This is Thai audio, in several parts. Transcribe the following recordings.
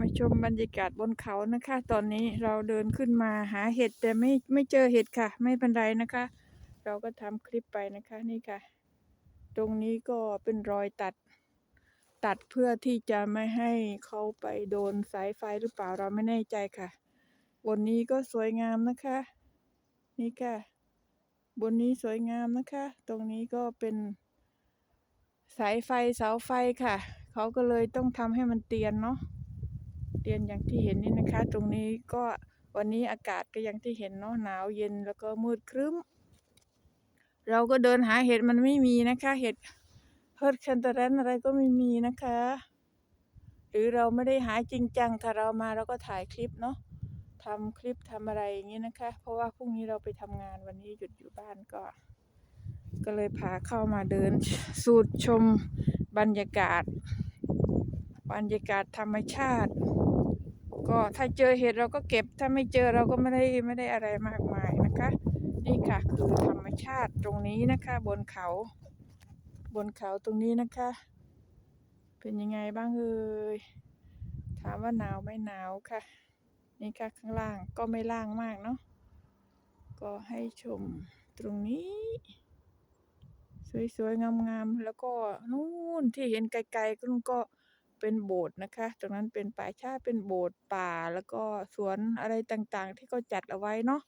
มาชมบรรยากาศบนเขานะคะ ตอนนี้เราเดินขึ้นมาหาเห็ดแต่ไม่ไม่เจอเห็ดค่ะ ไม่เป็นไรนะคะ เราก็ทำคลิปไปนะคะนี่ค่ะ ตรงนี้ก็เป็นรอยตัด ตัดเพื่อที่จะไม่ให้เขาไปโดนสายไฟหรือเปล่าเราไม่แน่ใจค่ะ บนนี้ก็สวยงามนะคะ นี่ค่ะ บนนี้สวยงามนะคะ ตรงนี้ก็เป็นสายไฟเสาไฟค่ะ เขาก็เลยต้องทำให้มันเตียนเนาะ เตียนอย่างที่เห็นนี่นะคะ ตรงนี้ก็วันนี้อากาศก็อย่างที่เห็นเนาะหนาวเย็นแล้วก็มืดครึ้ม เราก็เดินหาเห็ดมันไม่มีนะคะ เห็ดเฮิร์ดแคนเตอร์แรนอะไรก็ไม่มีนะคะ หรือเราไม่ได้หาจริงจังค่ะเรามาเราก็ถ่ายคลิปเนาะทำคลิปทำอะไรอย่างนี้นะคะ เพราะว่าพรุ่งนี้เราไปทำงานวันนี้หยุดอยู่บ้านก็ ก็เลยพาเข้ามาเดินสูดชมบรรยากาศ บรรยากาศธรรมชาติ ก็ถ้าเจอเห็ดเราก็เก็บ ถ้าไม่เจอเราก็ไม่ได้ไม่ได้อะไรมากมายนะคะ นี่ค่ะคือธรรมชาติตรงนี้นะคะ บนเขา บนเขาตรงนี้นะคะ เป็นยังไงบ้างเอ่ยถามว่าหนาวไม่หนาวค่ะ นี่ค่ะข้างล่างก็ไม่ล่างมากเนาะก็ให้ชมตรงนี้สวยๆงามๆแล้วก็นู่นที่เห็นไกลๆก็นู่นก็ เป็นโบสถ์นะคะ ตรงนั้นเป็นป่าชาเป็นโบสถ์ป่าแล้วก็สวนอะไรต่างๆ ที่เขาจัดเอาไว้เนาะ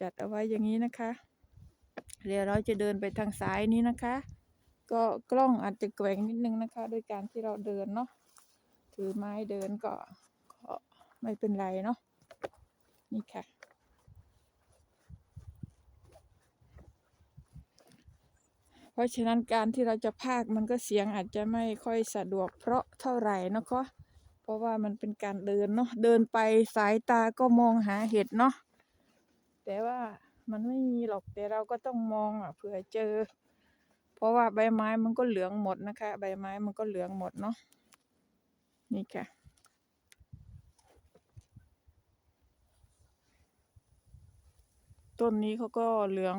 จัดเอาไว้อย่างนี้นะคะเดี๋ยวเราจะเดินไปทางซ้ายนี้นะคะ ก็กล้องอาจจะแกว่งนิดนึงนะคะด้วยการที่เราเดินเนาะถือไม้เดินก็ไม่เป็นไรเนาะนี่ค่ะ เพ ราะฉะนั้นการที่เราจะพากมันก็เสียงอาจจะไม่ค่อยสะดวกเพราะเท่าไหร่นะคะเพราะว่ามันเป็นการเดินเนาะเดินไปสายตาก็มองหาเห็ดเนาะแต่ว่ามันไม่มีหรอกแต่เราก็ต้องมองอะเผื่อเจอ เพราะว่าใบไม้มันก็เหลืองหมดนะคะ ใบไม้มันก็เหลืองหมดเนาะนี่ค่ะต้นนี้เขาก็เหลือง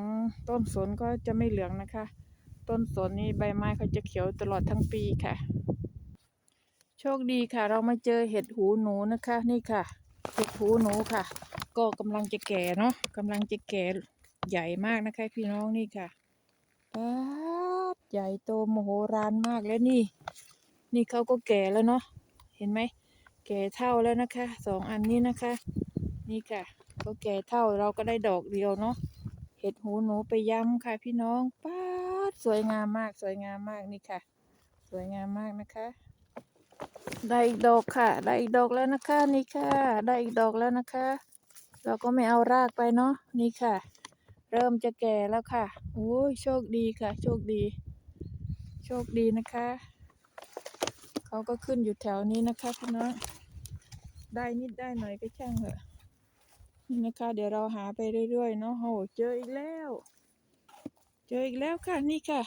ต้นสนก็จะไม่เหลืองนะคะ ต้นสนนี่ใบไม้เขาจะเขียวตลอดทั้งปีค่ะ โชคดีค่ะ เรามาเจอเห็ดหูหนูนะคะ นี่ค่ะ เห็ดหูหนูค่ะ ก็กำลังจะแก่เนาะกำลังจะแก่ใหญ่มากนะคะ พี่น้องนี่ค่ะป๊าดใหญ่โตโมโหฬารมากแล้วนี่ นี่เขาก็แก่แล้วเนาะเห็นไหมแก่เท่าแล้วนะคะสองอันนี้นะคะ นี่ค่ะเขาแก่เท่าเราก็ได้ดอกเดียวเนาะ เห็ดหูหนูไปย้ำค่ะ พี่น้องป๊าดสวยงามมาก สวยงามมากนี่ค่ะ สวยงามมากนะคะ ได้อีกดอกค่ะ ได้อีกดอกแล้วนะคะ นี่ค่ะ ได้อีกดอกแล้วนะคะ เราก็ไม่เอารากไปเนาะนี่ค่ะ เริ่มจะแก่แล้วค่ะโอ้ยโชคดีค่ะ โชคดี โชคดีนะคะเขาก็ขึ้นอยู่แถวนี้นะคะพี่น้องได้นิดได้หน่อยก็ช่างเถอะ นี่นะคะ เดี๋ยวเราหาไปเรื่อยๆเนาะโอ้เจออีกแล้ว เจออีกแล้วค่ะนี่ค่ะ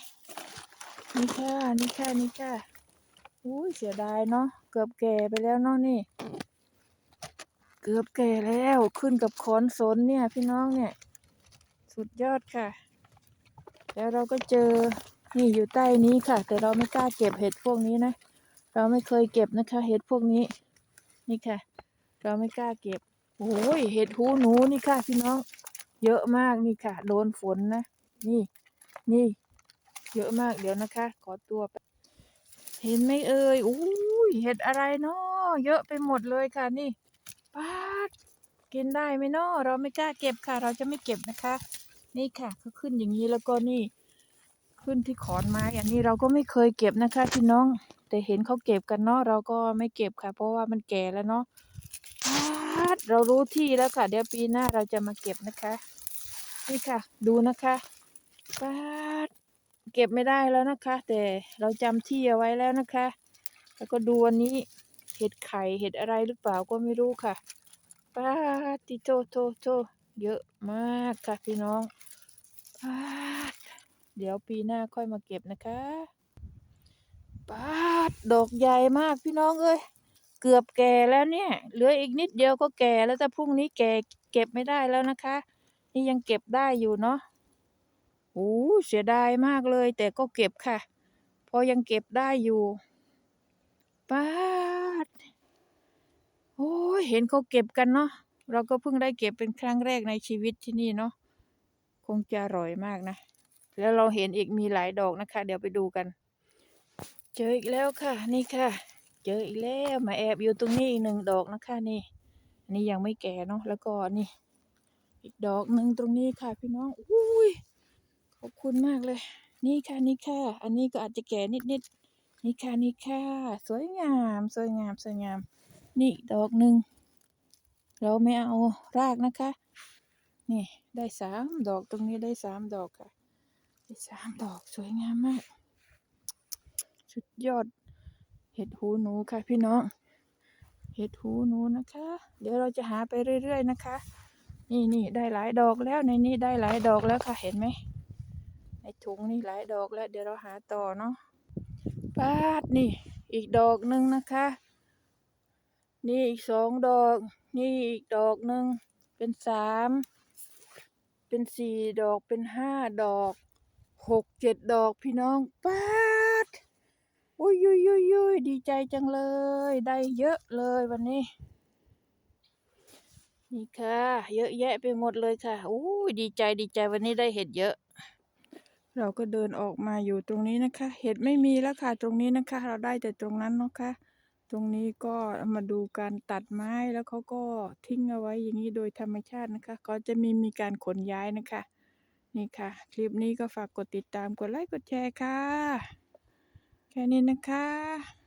นี่ค่ะนี่ค่ะนี่ค่ะอุ้ยเสียดายเนาะเกือบแก่ไปแล้วเนาะนี่ เกือบแก่แล้วขึ้นกับขอนสนเนี่ย พี่น้องเนี่ย สุดยอดค่ะ แล้วเราก็เจอนี่อยู่ใต้นี้ค่ะ แต่เราไม่กล้าเก็บเห็ดพวกนี้นะ เราไม่เคยเก็บนะคะ เห็ดพวกนี้ นี่ค่ะ เราไม่กล้าเก็บ โอ้ยเห็ดหูหนูนี่ค่ะพี่น้อง เยอะมากนี่ค่ะ โดนฝนนะ นี่ นี่ เยอะมากเดี๋ยวนะคะ ขอตัวไป เห็นไหมเอ่ยอุ้ยเห็ดอะไรเนาะเยอะไปหมดเลยค่ะนี่ป้าดกินได้ไหมเนาะเราไม่กล้าเก็บค่ะ เราจะไม่เก็บนะคะ นี่ค่ะเขาขึ้นอย่างนี้แล้วก็นี่ ขึ้นที่ขอนไม้อันนี้เราก็ไม่เคยเก็บนะคะพี่น้อง แต่เห็นเขาเก็บกันเนาะเราก็ไม่เก็บค่ะ เพราะว่ามันแก่แล้วเนาะ ดเรารู้ที่แล้วค่ะ เดี๋ยวปีหน้าเราจะมาเก็บนะคะ นี่ค่ะ ดูนะคะปาดเก็บไม่ได้แล้วนะคะ แต่เราจำที่เอาไว้แล้วนะคะ แล้วก็ดูอันนี้เห็ดไข่เห็ดอะไรหรือเปล่าก็ไม่รู้ค่ะปาดติโตโตโตเยอะมากค่ะพี่น้องปาดเดี๋ยวปีหน้าค่อยมาเก็บนะคะปาดดอกใหญ่มากพี่น้องเอ้ย เกือบแก่แล้วเนี่ย เหลืออีกนิดเดียวก็แก่แล้วแต่พรุ่งนี้แก่เก็บไม่ได้แล้วนะคะ นี่ยังเก็บได้อยู่เนาะโอ้เสียดายมากเลย แต่ก็เก็บค่ะ พอยังเก็บได้อยู่ปาดเห็นเขาเก็บกันเนาะเราก็เพิ่งได้เก็บเป็นครั้งแรกในชีวิตที่นี่เนาะคงจะอร่อยมากนะแล้วเราเห็นอีกมีหลายดอกนะคะ เดี๋ยวไปดูกัน เจออีกแล้วค่ะ นี่ค่ะ เจออีกแล้วมาแอบอยู่ตรงนี้อีกหนึ่งดอกนะคะนี่อันนี้ยังไม่แก่เนาะแล้วก็นี่ อีกดอกหนึ่งตรงนี้ค่ะพี่น้องอุ้ยขอบคุณมากเลย นี่ค่ะนี่ค่ะ อันนี้ก็อาจจะแก่นิดๆนี่ค่ะนี่ค่ะ สวยงามสวยงามสวยงาม นี่ดอกหนึ่งเราไม่เอารากนะคะ นี่ได้สามดอกตรงนี้ได้สามดอกค่ะได้สามดอกสวยงามมาก สุดยอด เห็ดหูหนูค่ะพี่น้อง เห็ดหูหนูนะคะ เดี๋ยวเราจะหาไปเรื่อย ๆ นะคะ นี่นี่ได้หลายดอกแล้วในนี้ได้หลายดอกแล้วค่ะเห็นไหมในถุงนี่หลายดอกแล้ว เดี๋ยวเราหาต่อเนาะปาดนี่ อีกดอกหนึ่งนะคะ นี่อีกสองดอก นี่อีกดอกหนึ่งเป็นสามเป็นสี่ดอกเป็นห้าดอกหกเจ็ดดอกพี่น้องปาด ยุยดีใจจังเลย ได้เยอะเลยวันนี้ นี่ค่ะ เยอะแยะไปหมดเลยค่ะอู้ดีใจดีใจวันนี้ได้เห็ดเยอะ เราก็เดินออกมาอยู่ตรงนี้นะคะ เห็ดไม่มีแล้วค่ะ ตรงนี้นะคะ เราได้แต่ตรงนั้นเนาะค่ะตรงนี้ก็มาดูการตัดไม้แล้วเขาก็ทิ้งเอาไว้อย่างนี้โดยธรรมชาตินะคะ ก็จะมีมีการขนย้ายนะคะ นี่ค่ะ คลิปนี้ก็ฝากกดติดตามกดไลค์กดแชร์ค่ะ แค่นี้นะคะ